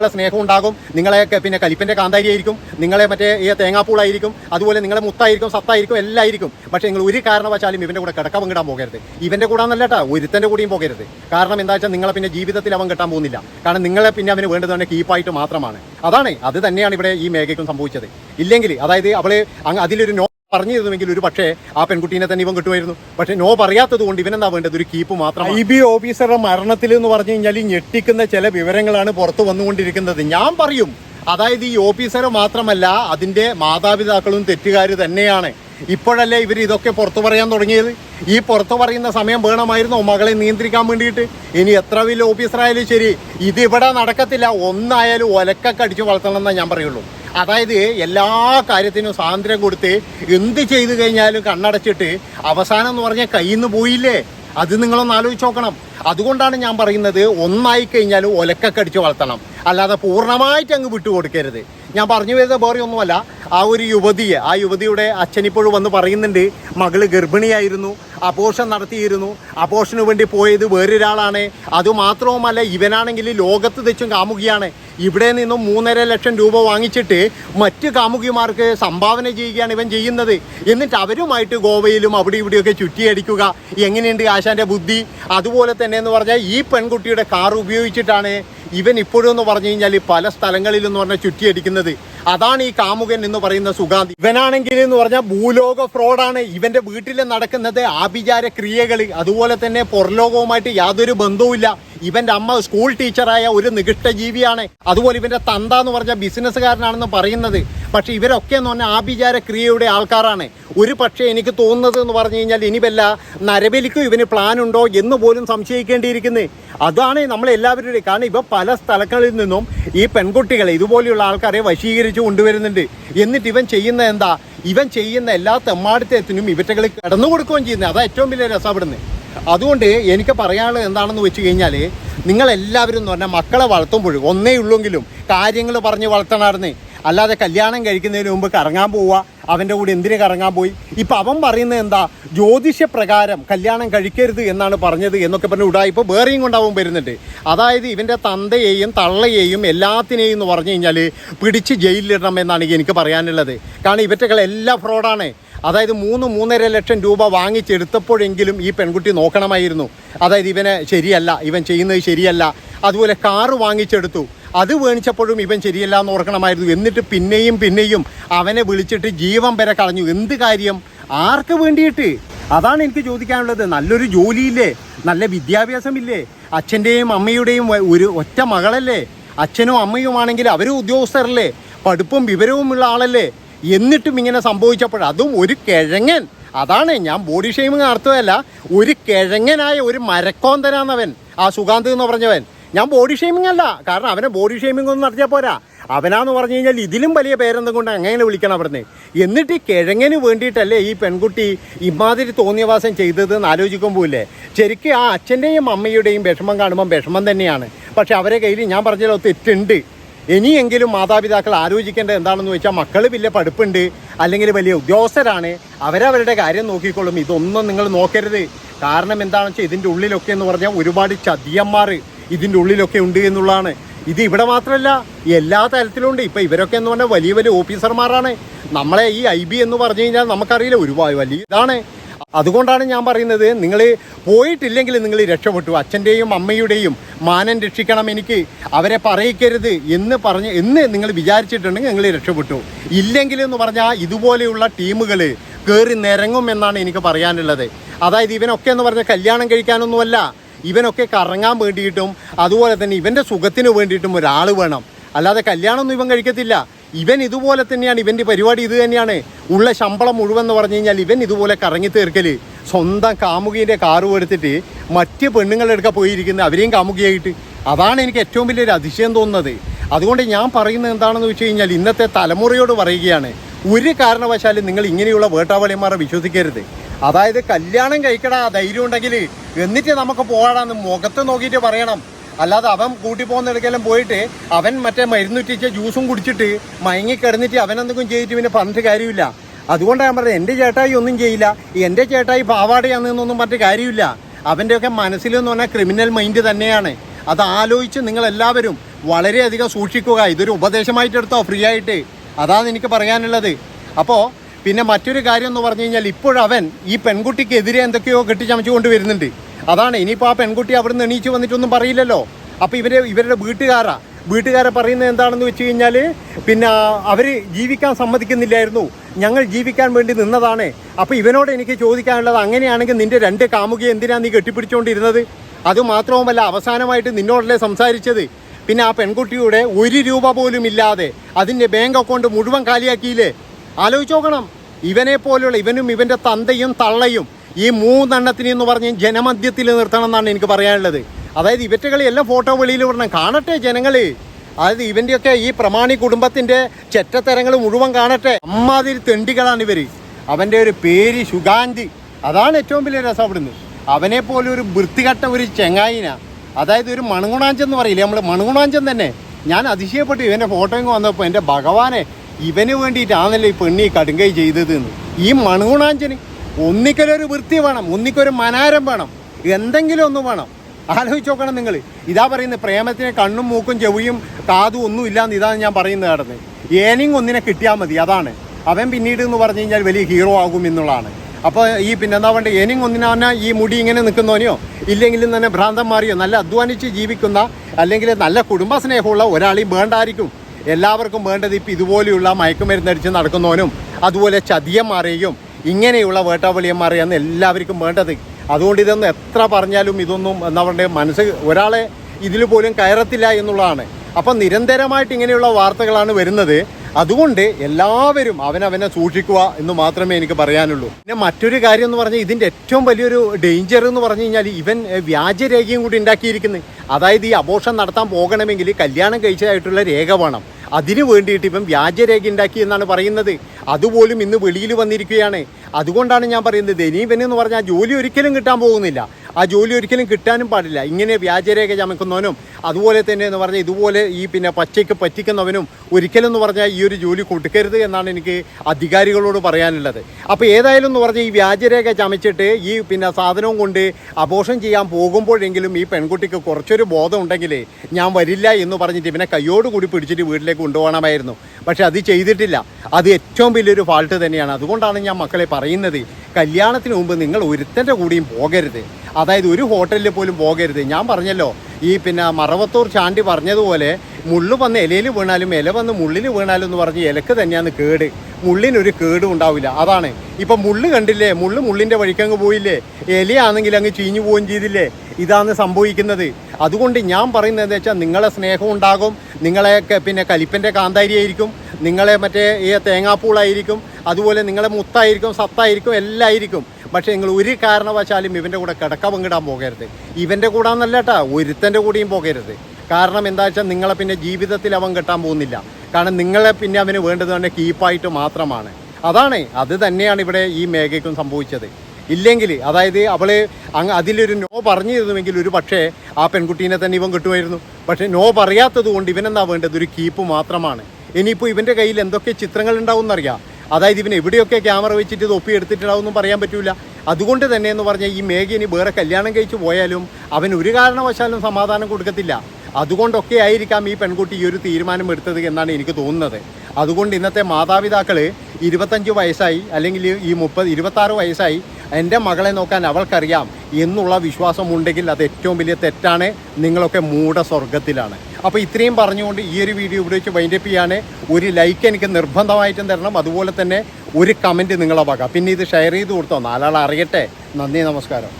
നിങ്ങളെ സ്നേഹം ഉണ്ടാകും നിങ്ങളെ പിന്നെ കലിപ്പന്റെ കാന്താരി ആയിരിക്കും നിങ്ങളെ മറ്റേ ഈ തേങ്ങാപ്പൂളായിരിക്കും അതുപോലെ നിങ്ങളെ മുത്തായിരിക്കും സത്തായിരിക്കും എല്ലായിരിക്കും. പക്ഷേ നിങ്ങൾ ഒരു കാരണവശാലും ഇവന്റെ കൂടെ കിടക്ക പങ്കിടാൻ പോകരുത്. ഇവന്റെ കൂടെ എന്നല്ല കേട്ടോ കൂടെയും പോകരുത്. കാരണം എന്താ വെച്ചാൽ നിങ്ങളെ പിന്നെ ജീവിതത്തിൽ അവൻ കിട്ടാൻ പോകുന്നില്ല. കാരണം നിങ്ങളെ പിന്നെ അവന് വേണ്ടത് തന്നെ കീപ്പായിട്ട് മാത്രമാണ്. അതാണ് അത് തന്നെയാണ് ഇവിടെ ഈ മേഘയ്ക്കും സംഭവിച്ചത്. ഇല്ലെങ്കിൽ അതായത് അവൾ അതിലൊരു നോ പറഞ്ഞിരുന്നുവെങ്കിൽ ഒരു പക്ഷേ ആ പെൺകുട്ടീനെ തന്നെ ഇവൻ കിട്ടുമായിരുന്നു. പക്ഷേ നോ പറയാത്തത് കൊണ്ട് ഇവനെന്താ വേണ്ടത്? ഒരു കീപ്പ് മാത്രം ഐ ബി ഓഫീസറുടെ മരണത്തിൽ എന്ന് പറഞ്ഞു കഴിഞ്ഞാൽ ഈ ഞെട്ടിക്കുന്ന ചില വിവരങ്ങളാണ് പുറത്തു വന്നുകൊണ്ടിരിക്കുന്നത്. ഞാൻ പറയും അതായത് ഈ ഓഫീസറെ മാത്രമല്ല അതിന്റെ മാതാപിതാക്കളും തെറ്റുകാർ തന്നെയാണ്. ഇപ്പോഴല്ലേ ഇവർ ഇതൊക്കെ പുറത്തു പറയാൻ തുടങ്ങിയത്? ഈ പുറത്തു പറയുന്ന സമയം വേണമായിരുന്നോ മകളെ നിയന്ത്രിക്കാൻ വേണ്ടിയിട്ട്? ഇനി എത്ര വലിയ ഓഫീസറായാലും ശരി ഇതിവിടെ നടക്കത്തില്ല. ഒന്നായാലും ഒലക്കൊക്കെ അടിച്ചു വളർത്തണം എന്നേ ഞാൻ പറയുള്ളൂ. അതായത് എല്ലാ കാര്യത്തിനും സ്വാതന്ത്ര്യം കൊടുത്ത് എന്ത് ചെയ്തു കഴിഞ്ഞാലും കണ്ണടച്ചിട്ട് അവസാനം എന്ന് പറഞ്ഞാൽ കയ്യിൽ നിന്ന് പോയില്ലേ? അത് നിങ്ങളൊന്ന് ആലോചിച്ച് നോക്കണം. അതുകൊണ്ടാണ് ഞാൻ പറയുന്നത് ഒന്നായി കഴിഞ്ഞാൽ ഒലക്കൊക്കെ അടിച്ച് വളർത്തണം. അല്ലാതെ പൂർണമായിട്ട് അങ്ങ് വിട്ടുകൊടുക്കരുത് ഞാൻ പറഞ്ഞു വരുന്നത് വേറെ ഒന്നുമല്ല. ആ ഒരു യുവതിയെ ആ യുവതിയുടെ അച്ഛനിപ്പോഴും വന്ന് പറയുന്നുണ്ട് മകൾ ഗർഭിണിയായിരുന്നു അപോഷൻ നടത്തിയിരുന്നു അപോഷന് വേണ്ടി പോയത് വേറൊരാളാണ്. അതുമാത്രവുമല്ല ഇവനാണെങ്കിൽ ലോകത്ത് തെച്ചും കാമുകിയാണ്. ഇവിടെ നിന്നും മൂന്നര ലക്ഷം രൂപ വാങ്ങിച്ചിട്ട് മറ്റ് കാമുകിമാർക്ക് സംഭാവന ചെയ്യുകയാണ് ഇവൻ ചെയ്യുന്നത്. എന്നിട്ട് അവരുമായിട്ട് ഗോവയിലും അവിടെ ഇവിടെയൊക്കെ ചുറ്റിയടിക്കുക. എങ്ങനെയുണ്ട് ആശാന്റെ ബുദ്ധി? അതുപോലെ തന്നെ എന്ന് പറഞ്ഞാൽ ഈ പെൺകുട്ടിയുടെ കാർ ഉപയോഗിച്ചിട്ടാണ് ഇവൻ ഇപ്പോഴും എന്ന് പറഞ്ഞു കഴിഞ്ഞാൽ പല സ്ഥലങ്ങളിലും എന്ന് പറഞ്ഞാൽ ചുറ്റിയടിക്കുന്നത്. അതാണ് ഈ കാമുകൻ എന്ന് പറയുന്ന സുഗാന്തി ഇവനാണെങ്കിൽ എന്ന് പറഞ്ഞാൽ ഭൂലോക ഫ്രോഡാണ്. ഇവന്റെ വീട്ടിൽ നടക്കുന്നത് ആഭിചാര ക്രിയകൾ അതുപോലെ തന്നെ പുറലോകവുമായിട്ട് യാതൊരു ബന്ധവുമില്ല. ഇവന്റെ അമ്മ സ്കൂൾ ടീച്ചറായ ഒരു നികിഷ്ട ജീവിയാണ്. അതുപോലെ ഇവന്റെ തന്ത എന്ന് പറഞ്ഞ ബിസിനസ്സുകാരനാണെന്ന് പറയുന്നത്. പക്ഷെ ഇവരൊക്കെ എന്ന് പറഞ്ഞാൽ ആഭിചാര ക്രിയയുടെ ആൾക്കാരാണ്. ഒരു പക്ഷേ എനിക്ക് തോന്നുന്നത് എന്ന് പറഞ്ഞു കഴിഞ്ഞാൽ ഇനി വല്ല നരബലിക്കും ഇവന് പ്ലാൻ ഉണ്ടോ എന്ന് പോലും സംശയിക്കേണ്ടിയിരിക്കുന്നത് അതാണ് നമ്മൾ കാരണം ഇവ പല സ്ഥലങ്ങളിൽ നിന്നും ഈ പെൺകുട്ടികളെ ഇതുപോലെയുള്ള ആൾക്കാരെ വശീകരിച്ച് കൊണ്ടുവരുന്നുണ്ട്. എന്നിട്ട് ഇവൻ ചെയ്യുന്ന എന്താ? ഇവൻ ചെയ്യുന്ന എല്ലാ തെമ്മാടിത്തത്തിനും ഇവറ്റകൾ കിടന്നു കൊടുക്കുകയും ചെയ്യുന്നത്. അതാ ഏറ്റവും വലിയ രസപ്പെടുന്നത് അതുകൊണ്ട് എനിക്ക് പറയാനുള്ളത് എന്താണെന്ന് വെച്ച് കഴിഞ്ഞാൽ നിങ്ങളെല്ലാവരും എന്ന് പറഞ്ഞാൽ മക്കളെ വളർത്തുമ്പോഴും ഒന്നേ ഉള്ളെങ്കിലും കാര്യങ്ങൾ പറഞ്ഞ് വളർത്തണമായിരുന്നേ. അല്ലാതെ കല്യാണം കഴിക്കുന്നതിന് മുമ്പ് കറങ്ങാൻ പോവുക അവന്റെ കൂടെ എന്തിന് കറങ്ങാൻ പോയി? ഇപ്പം അവൻ പറയുന്നത് എന്താ? ജ്യോതിഷപ്രകാരം കല്യാണം കഴിക്കരുത് എന്നാണ് പറഞ്ഞത് എന്നൊക്കെ പറഞ്ഞ് ഇപ്പോൾ വേറെയും കൊണ്ടാവും വരുന്നുണ്ട്. അതായത് ഇവന്റെ തന്തയെയും തള്ളയെയും എല്ലാത്തിനെയും എന്ന് പറഞ്ഞു കഴിഞ്ഞാൽ പിടിച്ച് ജയിലിലിടണം എന്നാണ് എനിക്ക് പറയാനുള്ളത്. കാരണം ഇവറ്റകളെല്ലാം ഫ്രോഡാണ് അതായത് മൂന്ന് മൂന്നര ലക്ഷം രൂപ വാങ്ങിച്ചെടുത്തപ്പോഴെങ്കിലും ഈ പെൺകുട്ടി നോക്കണമായിരുന്നു. അതായത് ഇവനെ ശരിയല്ല ഇവൻ ചെയ്യുന്നത് ശരിയല്ല. അതുപോലെ കാറ് വാങ്ങിച്ചെടുത്തു. അത് വേണിച്ചപ്പോഴും ഇവൻ ശരിയല്ല എന്ന് ഓർക്കണമായിരുന്നു. എന്നിട്ട് പിന്നെയും പിന്നെയും അവനെ വിളിച്ചിട്ട് ജീവൻ വരെ കളഞ്ഞു. എന്ത് കാര്യം? ആർക്ക് വേണ്ടിയിട്ട്? അതാണ് എനിക്ക് ചോദിക്കാനുള്ളത്. നല്ലൊരു ജോലിയില്ലേ? നല്ല വിദ്യാഭ്യാസമില്ലേ? അച്ഛന്റെയും അമ്മയുടെയും ഒരു ഒറ്റ മകളല്ലേ? അച്ഛനും അമ്മയുമാണെങ്കിൽ അവരും ഉദ്യോഗസ്ഥരല്ലേ? പഠിപ്പും വിവരവുമുള്ള ആളല്ലേ? എന്നിട്ടും ഇങ്ങനെ സംഭവിച്ചപ്പോൾ അതും ഒരു കിഴങ്ങൻ. അതാണ് ഞാൻ ബോഡി ഷെയ്മിങ് നടത്തുകയല്ല ഒരു കിഴങ്ങനായ ഒരു മരക്കോന്തനാന്നവൻ ആ സുഗാന്ത് എന്ന് പറഞ്ഞവൻ. ഞാൻ ബോഡി ഷെയ്മിങ് അല്ല കാരണം അവനെ ബോഡി ഷെയ്മിങ് ഒന്നും നടത്തിയാൽ പോരാ. അവനാന്ന് പറഞ്ഞു കഴിഞ്ഞാൽ ഇതിലും വലിയ പേരെന്തും കൊണ്ട് അങ്ങനെ വിളിക്കണം അവിടുന്ന്? എന്നിട്ട് ഈ കിഴങ്ങന് വേണ്ടിയിട്ടല്ലേ ഈ പെൺകുട്ടി ഇമാതിരി തോന്നിയവാസം ചെയ്തതെന്ന് ആലോചിക്കുമ്പോൾ ഇല്ലേ ശരിക്കും ആ അച്ഛന്റെയും അമ്മയുടെയും വിഷമം കാണുമ്പം വിഷമം തന്നെയാണ്. പക്ഷെ അവരെ കയ്യിൽ ഞാൻ പറഞ്ഞല്ലോ തെറ്റുണ്ട്. ഇനിയെങ്കിലും മാതാപിതാക്കൾ ആലോചിക്കേണ്ടത് എന്താണെന്ന് വെച്ചാൽ മക്കൾ വലിയ പഠിപ്പുണ്ട് അല്ലെങ്കിൽ വലിയ ഉദ്യോഗസ്ഥരാണ് അവരവരുടെ കാര്യം നോക്കിക്കൊള്ളും ഇതൊന്നും നിങ്ങൾ നോക്കരുത്. കാരണം എന്താണെന്ന് വെച്ചാൽ ഇതിന്റെ ഉള്ളിലൊക്കെ എന്ന് പറഞ്ഞാൽ ഒരുപാട് ചതിയന്മാർ ഇതിന്റെ ഉള്ളിലൊക്കെ ഉണ്ട് എന്നുള്ളതാണ്. ഇത് ഇവിടെ മാത്രമല്ല എല്ലാ തരത്തിലും ഉണ്ട്. ഇപ്പം ഇവരൊക്കെ എന്ന് പറഞ്ഞാൽ വലിയ വലിയ ഓഫീസർമാരാണ് നമ്മളെ ഈ ഐ ബി എന്ന് പറഞ്ഞു കഴിഞ്ഞാൽ നമുക്കറിയില്ല. ഒരുപാട് വലിയ ഇതാണ്. അതുകൊണ്ടാണ് ഞാൻ പറയുന്നത് നിങ്ങൾ പോയിട്ടില്ലെങ്കിൽ നിങ്ങൾ രക്ഷപ്പെട്ടു. അച്ഛന്റെയും അമ്മയുടെയും മാനം രക്ഷിക്കണം എനിക്ക്. അവരെ പറയിക്കരുത് എന്ന് പറഞ്ഞ് എന്ന് നിങ്ങൾ വിചാരിച്ചിട്ടുണ്ടെങ്കിൽ നിങ്ങൾ രക്ഷപ്പെട്ടു. ഇല്ലെങ്കിൽ എന്ന് പറഞ്ഞാൽ ഇതുപോലെയുള്ള ടീമുകൾ കയറി നിരങ്ങും എന്നാണ് എനിക്ക് പറയാനുള്ളത്. അതായത് ഇവനൊക്കെ എന്ന് പറഞ്ഞാൽ കല്യാണം കഴിക്കാനൊന്നുമല്ല. ഇവനൊക്കെ കറങ്ങാൻ വേണ്ടിയിട്ടും അതുപോലെ തന്നെ ഇവന്റെ സുഖത്തിന് വേണ്ടിയിട്ടും ഒരാൾ വേണം. അല്ലാതെ കല്യാണമൊന്നും ഇവൻ കഴിക്കത്തില്ല. ഇവൻ ഇതുപോലെ തന്നെയാണ് ഇവന്റെ പരിപാടി ഇത് തന്നെയാണ്. ഉള്ള ശമ്പളം മുഴുവൻ എന്ന് പറഞ്ഞു കഴിഞ്ഞാൽ ഇവൻ ഇതുപോലെ കറങ്ങി തീർക്കൽ സ്വന്തം കാമുകീന്റെ കാറ് എടുത്തിട്ട് മറ്റ് പെണ്ണുങ്ങളെടുക്കാൻ പോയിരിക്കുന്നത് അവരെയും കാമുകിയായിട്ട്. അതാണ് എനിക്ക് ഏറ്റവും വലിയൊരു അതിശയം തോന്നുന്നത്. അതുകൊണ്ട് ഞാൻ പറയുന്നത് എന്താണെന്ന് വെച്ച് കഴിഞ്ഞാൽ ഇന്നത്തെ തലമുറയോട് പറയുകയാണ് ഒരു കാരണവശാലും നിങ്ങൾ ഇങ്ങനെയുള്ള വേട്ടാവളിയന്മാരെ വിശ്വസിക്കരുത്. അതായത് കല്യാണം കഴിക്കടാ ധൈര്യം ഉണ്ടെങ്കിൽ എന്നിട്ട് നമുക്ക് പോകാടാന്ന് മുഖത്ത് നോക്കിയിട്ട് പറയണം. അല്ലാതെ അവൻ കൂട്ടി പോകുന്ന ഇടയ്ക്കെല്ലാം പോയിട്ട് അവൻ മറ്റേ മരുന്നുറ്റിച്ച ജ്യൂസും കുടിച്ചിട്ട് മയങ്ങി കിടന്നിട്ട് അവൻ എന്തെങ്കിലും ചെയ്തിട്ട് പിന്നെ പറഞ്ഞിട്ട് കാര്യമില്ല. അതുകൊണ്ടാണ് ഞാൻ പറഞ്ഞത് എന്റെ ചേട്ടായി ഒന്നും ചെയ്യില്ല. എന്റെ ചേട്ടായി പാവാടയാണെന്നൊന്നും പറഞ്ഞിട്ട് കാര്യമില്ല. അവന്റെയൊക്കെ മനസ്സിലെന്ന് പറഞ്ഞാൽ ക്രിമിനൽ മൈൻഡ് തന്നെയാണ്. അത് ആലോചിച്ച് നിങ്ങൾ എല്ലാവരും വളരെയധികം സൂക്ഷിക്കുക. ഇതൊരു ഉപദേശമായിട്ട് എടുത്തോ ഫ്രീ ആയിട്ട്. അതാണ് എനിക്ക് പറയാനുള്ളത്. അപ്പോൾ പിന്നെ മറ്റൊരു കാര്യം എന്ന് പറഞ്ഞു കഴിഞ്ഞാൽ ഇപ്പോഴവൻ ഈ പെൺകുട്ടിക്കെതിരെ എന്തൊക്കെയോ കെട്ടിച്ചമച്ചു കൊണ്ട് വരുന്നുണ്ട്. അതാണ് ഇനിയിപ്പോൾ ആ പെൺകുട്ടി അവിടെ നിന്ന് എണീച്ച് വന്നിട്ടൊന്നും പറയില്ലല്ലോ. അപ്പോൾ ഇവരെ ഇവരുടെ വീട്ടുകാരാ. വീട്ടുകാരെ പറയുന്നത് എന്താണെന്ന് വെച്ച് കഴിഞ്ഞാൽ പിന്നെ അവർ ജീവിക്കാൻ സമ്മതിക്കുന്നില്ലായിരുന്നു. ഞങ്ങൾ ജീവിക്കാൻ വേണ്ടി നിന്നതാണ്. അപ്പോൾ ഇവനോട് എനിക്ക് ചോദിക്കാനുള്ളത് അങ്ങനെയാണെങ്കിൽ നിന്റെ രണ്ട് കാമുകി എന്തിനാണ് നീ കെട്ടിപ്പിടിച്ചുകൊണ്ടിരുന്നത് അതുമാത്രവുമല്ല അവസാനമായിട്ട് നിന്നോടല്ലേ സംസാരിച്ചത്. പിന്നെ ആ പെൺകുട്ടിയുടെ ഒരു രൂപ പോലും ഇല്ലാതെ അതിന്റെ ബാങ്ക് അക്കൗണ്ട് മുഴുവൻ കാലിയാക്കിയില്ലേ? ആലോചിച്ച് നോക്കണം. ഇവനെ പോലുള്ള ഇവനും ഇവന്റെ തന്തയും തള്ളയും ഈ മൂന്നെണ്ണത്തിന് എന്ന് പറഞ്ഞ് ജനമധ്യത്തിൽ നിർത്തണം എന്നാണ് എനിക്ക് പറയാനുള്ളത്. അതായത് ഇവറ്റ കളി എല്ലാം ഫോട്ടോ വെളിയിൽ വിടണം. കാണട്ടെ ജനങ്ങൾ അതായത് ഇവന്റെയൊക്കെ ഈ പ്രമാണി കുടുംബത്തിന്റെ ചെറ്റത്തരങ്ങൾ മുഴുവൻ കാണട്ടെ. അമ്മാതിരി തെണ്ടികളാണ് ഇവർ അവന്റെ ഒരു പേര് ശുഗാന്തി. അതാണ് ഏറ്റവും വലിയ രസം അവിടുന്ന്. അവനെ പോലെ ഒരു വൃത്തികെട്ട ഒരു ചെങ്ങായിന. അതായത് ഒരു മണുകുണാഞ്ചൻ എന്ന് പറയില്ലേ? നമ്മൾ മണുകുണാഞ്ചൻ തന്നെ. ഞാൻ അതിശയപ്പെട്ടു. ഇവന്റെ ഫോട്ടോയും വന്നപ്പോൾ എന്റെ ഭഗവാനെ ഇവന് വേണ്ടിയിട്ടാണല്ലോ ഈ പെണ്ണി കടുങ്കൈ ചെയ്തത് ഈ മണുകുണാഞ്ചന്. ഒന്നിക്കലൊരു വൃത്തി വേണം ഒന്നിക്കൊരു മനാരം വേണം എന്തെങ്കിലും ഒന്ന് വേണം. ആലോചിച്ച് നോക്കണം നിങ്ങൾ ഇതാ പറയുന്നത് പ്രേമത്തിന് കണ്ണും മൂക്കും ചെവിയും കാതും ഒന്നും ഇല്ലാന്ന് ഇതാണ് ഞാൻ പറയുന്നത് കടന്ന് ഏനിങ് ഒന്നിനെ കിട്ടിയാൽ മതി അതാണ്. അവൻ പിന്നീട് എന്ന് പറഞ്ഞു കഴിഞ്ഞാൽ വലിയ ഹീറോ ആകും എന്നുള്ളതാണ്. അപ്പോൾ ഈ പിന്നെ എന്താ വേണ്ടത് ഏനിങ് ഒന്നിനെ ഈ മുടി ഇങ്ങനെ നിൽക്കുന്നവനെയോ ഇല്ലെങ്കിലും തന്നെ ഭ്രാന്തം മാറിയോ നല്ല അധ്വാനിച്ച് ജീവിക്കുന്ന അല്ലെങ്കിൽ നല്ല കുടുംബ സ്നേഹമുള്ള ഒരാളെയും വേണ്ടായിരിക്കും. എല്ലാവർക്കും വേണ്ടത് ഇപ്പം ഇതുപോലെയുള്ള മയക്കുമരുന്നടിച്ച് നടക്കുന്നവനും അതുപോലെ ചതിയന്മാരെയും ഇങ്ങനെയുള്ള വേട്ടാവളിയന്മാരെയാണ് എല്ലാവർക്കും വേണ്ടത്. അതുകൊണ്ട് ഇതൊന്നും എത്ര പറഞ്ഞാലും ഇതൊന്നും എന്താ പറയുക മനസ്സ് ഒരാളെ ഇതിൽ പോലും കയറത്തില്ല എന്നുള്ളതാണ്. അപ്പം നിരന്തരമായിട്ട് ഇങ്ങനെയുള്ള വാർത്തകളാണ് വരുന്നത്. അതുകൊണ്ട് എല്ലാവരും അവനവനെ സൂക്ഷിക്കുക എന്ന് മാത്രമേ എനിക്ക് പറയാനുള്ളൂ. പിന്നെ മറ്റൊരു കാര്യം എന്ന് പറഞ്ഞാൽ ഇതിന്റെ ഏറ്റവും വലിയൊരു ഡേഞ്ചർ എന്ന് പറഞ്ഞു കഴിഞ്ഞാൽ ഇവൻ വ്യാജരേഖയും കൂടി ഉണ്ടാക്കിയിരിക്കുന്നത് അതായത് ഈ അബോഷം നടത്താൻ പോകണമെങ്കിൽ കല്യാണം കഴിച്ചതായിട്ടുള്ള രേഖ വേണം. അതിനു വേണ്ടിയിട്ട് ഇപ്പം വ്യാജരേഖ ഉണ്ടാക്കി എന്നാണ് പറയുന്നത്. അതുപോലും ഇന്ന് വെളിയിൽ വന്നിരിക്കുകയാണ്. അതുകൊണ്ടാണ് ഞാൻ പറയുന്നത്. ഇനിവൻ എന്ന് പറഞ്ഞാൽ ജോലി ഒരിക്കലും കിട്ടാൻ പോകുന്നില്ല. ആ ജോലി ഒരിക്കലും കിട്ടാനും പാടില്ല. ഇങ്ങനെ വ്യാജരേഖ ചമക്കുന്നവനും അതുപോലെ തന്നെ എന്ന് പറഞ്ഞാൽ ഇതുപോലെ ഈ പിന്നെ പച്ചയ്ക്ക് പറ്റിക്കുന്നവനും ഒരിക്കലും എന്ന് പറഞ്ഞാൽ ഈ ഒരു ജോലി കൊടുക്കരുത് എന്നാണ് എനിക്ക് അധികാരികളോട് പറയാനുള്ളത്. അപ്പോൾ ഏതായാലും എന്ന് പറഞ്ഞാൽ ഈ വ്യാജരേഖ ചമച്ചിട്ട് ഈ പിന്നെ സാധനവും കൊണ്ട് അപോഷം ചെയ്യാൻ പോകുമ്പോഴെങ്കിലും ഈ പെൺകുട്ടിക്ക് കുറച്ചൊരു ബോധം ഉണ്ടെങ്കിൽ ഞാൻ വരില്ല എന്ന് പറഞ്ഞിട്ട് ഇവനെ കയ്യോട് കൂടി പിടിച്ചിട്ട് വീട്ടിലേക്ക് കൊണ്ടുപോകണമായിരുന്നു. പക്ഷേ അത് ചെയ്തിട്ടില്ല. അത് ഏറ്റവും വലിയൊരു ഫാൾട്ട് തന്നെയാണ്. അതുകൊണ്ടാണ് ഞാൻ മക്കളെ പറയുന്നത് കല്യാണത്തിന് മുമ്പ് നിങ്ങൾ ഒരുത്തന്റെ കൂടിയും പോകരുത്. അതായത് ഒരു ഹോട്ടലിൽ പോലും പോകരുത്. ഞാൻ പറഞ്ഞല്ലോ ഈ പിന്നെ മറവത്തൂർ ചാണ്ടി പറഞ്ഞതുപോലെ മുള്ളു വന്ന് ഇലയിൽ വീണാലും ഇല വന്ന് മുള്ളിൽ വീണാലും എന്ന് പറഞ്ഞ് ഇലക്ക് തന്നെയാണ് കേട്. മുള്ളിനൊരു കേടും ഉണ്ടാവില്ല. അതാണ്. ഇപ്പം മുള്ള് കണ്ടില്ലേ? മുള്ള് മുള്ളിന്റെ വഴിക്കങ്ങ് പോയില്ലേ? ഇലയാണെങ്കിൽ അങ്ങ് ചീഞ്ഞു പോവുകയും ചെയ്തില്ലേ? ഇതാണ് സംഭവിക്കുന്നത്. അതുകൊണ്ട് ഞാൻ പറയുന്നത് എന്താ വെച്ചാൽ നിങ്ങളെ സ്നേഹം ഉണ്ടാകും. നിങ്ങളെ പിന്നെ കലിപ്പന്റെ കാന്താരിയായിരിക്കും. നിങ്ങളെ മറ്റേ ഈ തേങ്ങാപ്പൂളായിരിക്കും. അതുപോലെ നിങ്ങളെ മുത്തായിരിക്കും സത്തായിരിക്കും എല്ലാം ആയിരിക്കും പക്ഷേ നിങ്ങൾ ഒരു കാരണവശാലും ഇവന്റെ കൂടെ കിടക്ക പങ്കിടാൻ പോകരുത്. ഇവന്റെ കൂടെ എന്നല്ല കേട്ടാ ഒരുത്തന്റെ കൂടെയും പോകരുത്. കാരണം എന്താ വെച്ചാൽ നിങ്ങളെ പിന്നെ ജീവിതത്തിൽ അവൻ കെട്ടാൻ പോകുന്നില്ല. കാരണം നിങ്ങളെ പിന്നെ അവന് വേണ്ടത് തന്നെ കീപ്പായിട്ട് മാത്രമാണ്. അതാണ് അത് തന്നെയാണ് ഇവിടെ ഈ മേഘയ്ക്കും സംഭവിച്ചത്. ഇല്ലെങ്കിൽ അതായത് അവൾ അങ്ങ് അതിലൊരു നോ പറഞ്ഞിരുന്നുവെങ്കിൽ ഒരു പക്ഷേ ആ പെൺകുട്ടീനെ തന്നെ ഇവൻ കിട്ടുമായിരുന്നു. പക്ഷേ നോ പറയാത്തത് കൊണ്ട് ഇവനെന്താ വേണ്ടത്? ഒരു കീപ്പ് മാത്രമാണ്. ഇനിയിപ്പോൾ ഇവന്റെ കയ്യിൽ എന്തൊക്കെ ചിത്രങ്ങൾ ഉണ്ടാവും എന്നറിയാം അതായത് ഇവൻ എവിടെയൊക്കെ ക്യാമറ വെച്ചിട്ട് ഇത് ഒപ്പിയെടുത്തിട്ടുണ്ടാവും പറയാൻ പറ്റില്ല അതുകൊണ്ട് തന്നെ എന്ന് പറഞ്ഞാൽ ഈ മേഘ ഇനി വേറെ കല്യാണം കഴിച്ചു പോയാലും അവൻ ഒരു കാരണവശാലും സമാധാനം കൊടുക്കത്തില്ല. അതുകൊണ്ടൊക്കെ ആയിരിക്കാം ഈ പെൺകുട്ടി ഈ ഒരു തീരുമാനം എടുത്തത് എന്നാണ് എനിക്ക് തോന്നുന്നത്. അതുകൊണ്ട് ഇന്നത്തെ മാതാപിതാക്കൾ ഇരുപത്തഞ്ച് വയസ്സായി അല്ലെങ്കിൽ ഈ മുപ്പത് ഇരുപത്താറ് വയസ്സായി എന്റെ മകളെ നോക്കാൻ അവൾക്കറിയാം എന്നുള്ള വിശ്വാസം ഉണ്ടെങ്കിൽ അത് ഏറ്റവും വലിയ തെറ്റാണ്. നിങ്ങളൊക്കെ മൂഢ സ്വർഗത്തിലാണ് അപ്പോൾ ഇത്രയും പറഞ്ഞുകൊണ്ട് ഈ ഒരു വീഡിയോ ഇവിടെ വെച്ച് വൈൻഡപ്പ് ചെയ്യാണ്. ഒരു ലൈക്ക് എനിക്ക് നിർബന്ധമായിട്ടും തരണം. അതുപോലെ തന്നെ ഒരു കമന്റ് നിങ്ങളെ വക. പിന്നെ ഇത് ഷെയർ ചെയ്ത് കൊടുത്തോ. നാലാൾ അറിയട്ടെ. നന്ദി നമസ്കാരം.